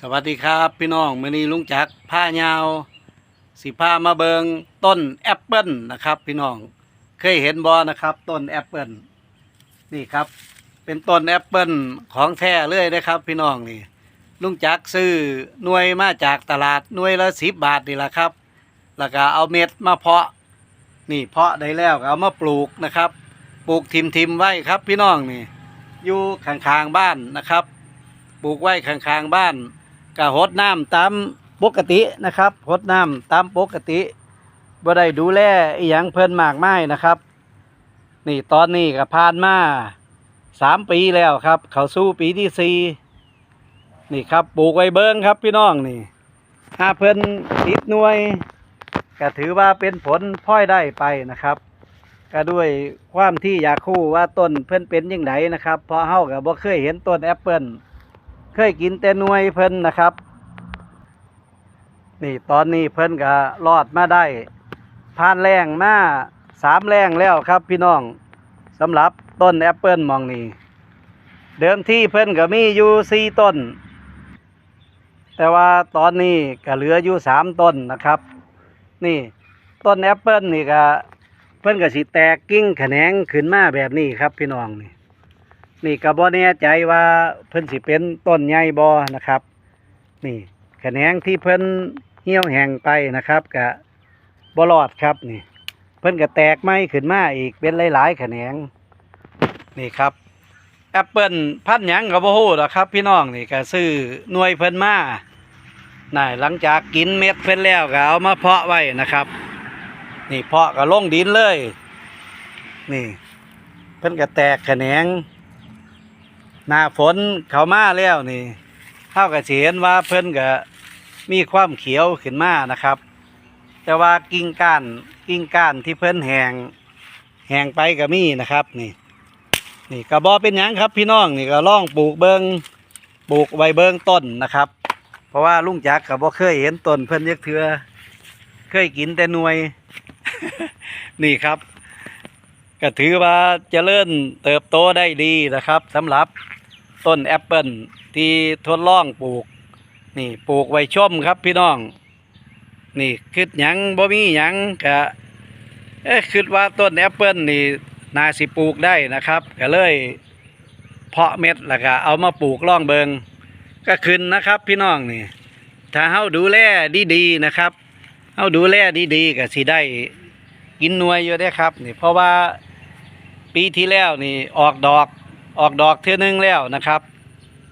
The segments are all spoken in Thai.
สวัสดีครับพี่น้องมือนี้ลุงจักผ้ายาว สิพามาเบิงต้นแอปเปิลนะครับ พี่น้องเคยเห็นบอนะครับ ต้นแอปเปิลนี่ครับ เป็นต้นแอปเปิลของแท้เลยนะครับ พี่น้องนี่ลุงจักซื้อหน่วยมาจากตลาดหน่วยละสิบบาทนี่แหละครับ แล้วก็เอาเม็ดมาเพาะ นี่เพาะได้แล้วเอามาปลูกนะครับ ปลูกทิมทิมๆไว้ครับ พี่น้องนี่ อยู่ข้างๆบ้านนะครับ ปลูกไว้ข้างๆบ้าน ก็หดน้ำตามปกตินะครับหดน้ำตามปกติบ่ได้ดูแลอหยังเพิ่นมากมายนะครับ นี่ตอนนี้ก็ผ่านมาสามปีแล้วครับ เขาสู้ปีที่สี่นี่ครับปลูกไว้เบิ้งครับพี่น้องนี่ถ้าเพิ่นติดหน่วย ก็ถือว่าเป็นผลพลอยได้ไปนะครับ ก็ด้วยความที่อยากคู่ว่าต้นเพิ่นเป็นยังไงนะครับ เพราะเฮาก็บ่เคยเห็นต้นแอปเปิล เคยกินแต่หน่วยเพิ่นนะครับ นี่ตอนนี้เพิ่นก็รอดมาได้ผ่านแรงมาสามแรงแล้วครับพี่น้องสำหรับต้นแอปเปิลมองนี้เดิมที่เพิ่นก็มีอยู่สี่ต้น แต่ว่าตอนนี้ก็เหลืออยู่สามต้นนะครับ นี่ต้นแอปเปิลนี่ก็เพิ่นก็สิแตกกิ่งแขนงขึ้นมาแบบนี้ครับพี่น้องนี่ นี่ก็บ่แน่ใจว่าเพิ่นสิเป็นต้นใหญ่บ่นะครับ นี่แขนงที่เพิ่นเหี่ยวแห้งไปนะครับก็บ่รอดครับนี่ เพิ่นก็แตกไม้ขึ้นมาอีกเป็นหลายๆแขนงนี่ครับแอปเปิลพันหยังก็บ่ฮู้ดอครับ พี่น้องนี่ก็ซื้อหน่วยเพิ่นมาน่หลังจากกินเม็ดเพิ่นแล้วก็เอามาเพาะไว้นะครับ นี่เพาะก็ลงดินเลย นี่ เพิ่นก็แตกแขนง หน้าฝนเขามาแล้วนี่เท่ากับเห็นว่าเพิ่นก็มีความเขียวขึ้นมานะครับ แต่ว่ากิ่งก้านกิ่งก้านที่เพิ่นแหงแหงไปก็มีนะครับนี่ นี่กระบอเป็นยังครับ พี่น้องนี่ก็ล่องปลูกเบิงปลูกใบเบิงต้นนะครับ เพราะว่าลุงจักรก็บ่เคยเห็นต้นเพิ่นยักเทือเคยกินแต่หน่วย นี่ครับก็ถือว่าจเจริญเติบโตได้ดีนะครับสำหรับ ต้นแอปเปิลที่ทดลองปลูก นี่ปลูกไว้ชมครับพี่น้อง นี่คิดหยังบ่มีหยังกะเอ๊ะคิดว่าต้นแอปเปิลนี่นาสิปลูกได้นะครับก็เลย เพาะเม็ดแล้วก็เอามาปลูกล่องเบิงก็ขึ้นนะครับ พี่น้องนี่ ถ้าเฮาดูแลดีๆนะครับเอาดูแลดีๆก็สิได้กินหน่วยอยู่ได้ครับ นี่เพราะว่าปีที่แล้วนี่ออกดอก ออกดอกเท่อนึงแล้วนะครับ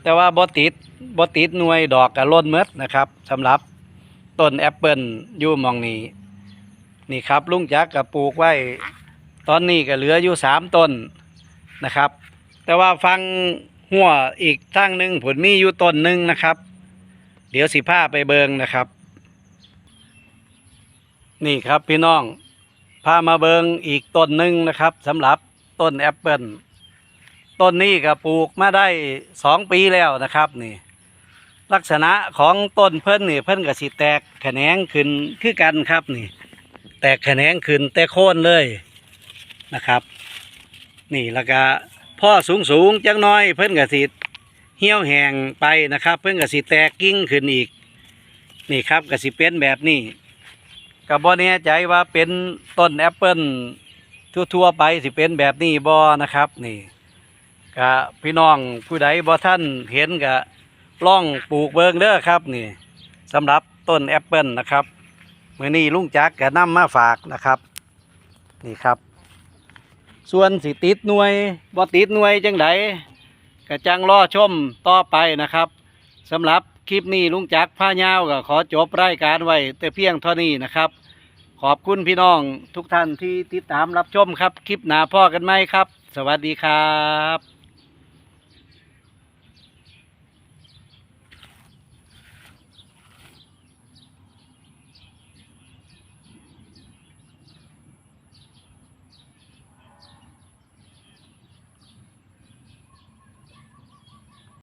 แต่ว่าบ่ติดบ่ติดหน่วยดอกก็ล้นเมดนะครับสำหรับต้นแอปเปิลยู่มองนี้นี่ครับลุงจักรก็ปลูกไว้ ตอนนี้ก็เหลืออยู่สามต้นนะครับ แต่ว่าฟังหัวอีกทางหนึ่งผลมีอยู่ต้นหนึ่งนะครับ เดี๋ยวสิพาไปเบิงนะครับ นี่ครับพี่น้องพามาเบิงอีกต้นหนึ่งนะครับสำหรับต้นแอปเปิล ต้นนี้ก็ปลูกมาได้สองปีแล้วนะครับนี่ลักษณะของต้นเพิ่นนี่เพิ่นก็สิแตกแขนงขึ้นคือกันครับนี่ แตกแขนงขึ้นแต่โค่นเลยนะครับ นี่แล้วก็พ่อสูงสูงจังน้อยเพิ่นก็สิเหี่ยวแห้งไปนะครับ เพิ่นก็สิแตกกิ่งขึ้นอีก นี่ครับก็สิเป็นแบบนี้ก็บ่แน่ใจว่าเป็นต้นแอปเปิลทั่วๆไปสิเป็นแบบนี้บ่นะครับนี่ ก็พี่น้องผู้ใดบ่ท่านเห็นก็ล่องปลูกเบิงเด้อครับนี่สำหรับต้นแอปเปิลนะครับมื้อนี้ลุงจักก็นำมาฝากนะครับ นี่ครับ ส่วนสิติดหน่วยบ่ติดหน่วยจังไดก็จังรอชมต่อไปนะครับสำหรับคลิปนี้ลุงจักรพายาวก็ขอจบรายการไว้แต่เพียงเท่านี้นะครับ ขอบคุณพี่น้องทุกท่านที่ติดตามรับชมครับ คลิปหน้าพ่อกันไหมครับ สวัสดีครับ